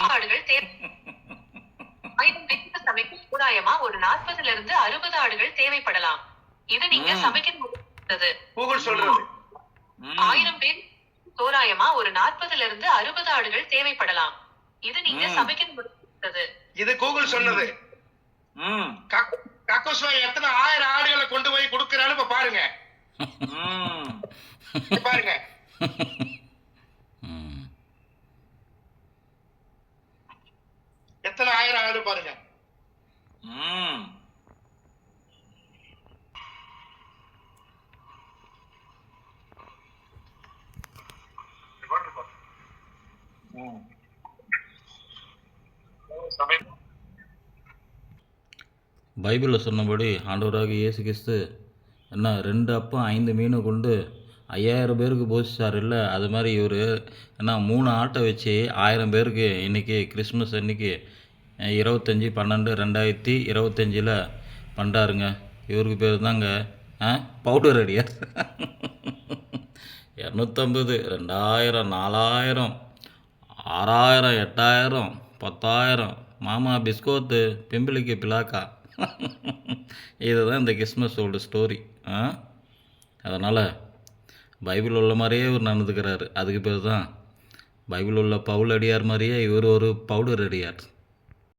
ஆடுகள் தேவை. ஆயிரம் பேருக்கு சமைக்கும் தோராயமா ஒரு நாற்பதுல இருந்து அறுபது ஆடுகள் தேவைப்படலாம். இது நீங்க. சமைக்கும் சொல்றது. ஆயிரம் பேர் தோராயமா ஒரு நாற்பதுல இருந்து அறுபது ஆடுகள் தேவைப்படலாம். இது நீங்க. சமைக்கும் இது கூகுள் சொன்னது. கக்கோஸ்வா எத்தனை ஆயிரம் ஆடுகளை கொண்டு போய் கொடுக்கறான்னு இப்ப பாருங்க. பாருங்க. எத்தனை பாருங்க. பைபிளில் சொன்னபடி ஆண்டவராக இயேசு கிறிஸ்து என்ன ரெண்டு அப்பம் ஐந்து மீனை கொண்டு ஐயாயிரம் பேருக்கு போதிச்சார் இல்லை? அது மாதிரி இவர் என்ன மூணு ஆட்டை வச்சு ஆயிரம் பேருக்கு இன்றைக்கி கிறிஸ்மஸ் அன்னைக்கு இருபத்தஞ்சி பன்னெண்டு ரெண்டாயிரத்தி இருபத்தஞ்சில் பண்ணுறாருங்க இவருக்கு பேர் தாங்க ஆ பவுடர் அடியார். இரநூத்தம்பது ரெண்டாயிரம் நாலாயிரம் ஆறாயிரம் எட்டாயிரம் பத்தாயிரம் மாமா பிஸ்கோத்து பிம்பிளிக்கு பிலாக்கா. இதுதான் இந்த கிறிஸ்மஸோட ஸ்டோரி ஆ. அதனால் பைபிள் உள்ள மாதிரியே இவர் நடந்துக்கிறாரு. அதுக்கு பேர் தான் பைபிள் உள்ள பவுல் அடியார் மாதிரியே இவர் ஒரு பவுடர் அடியார்.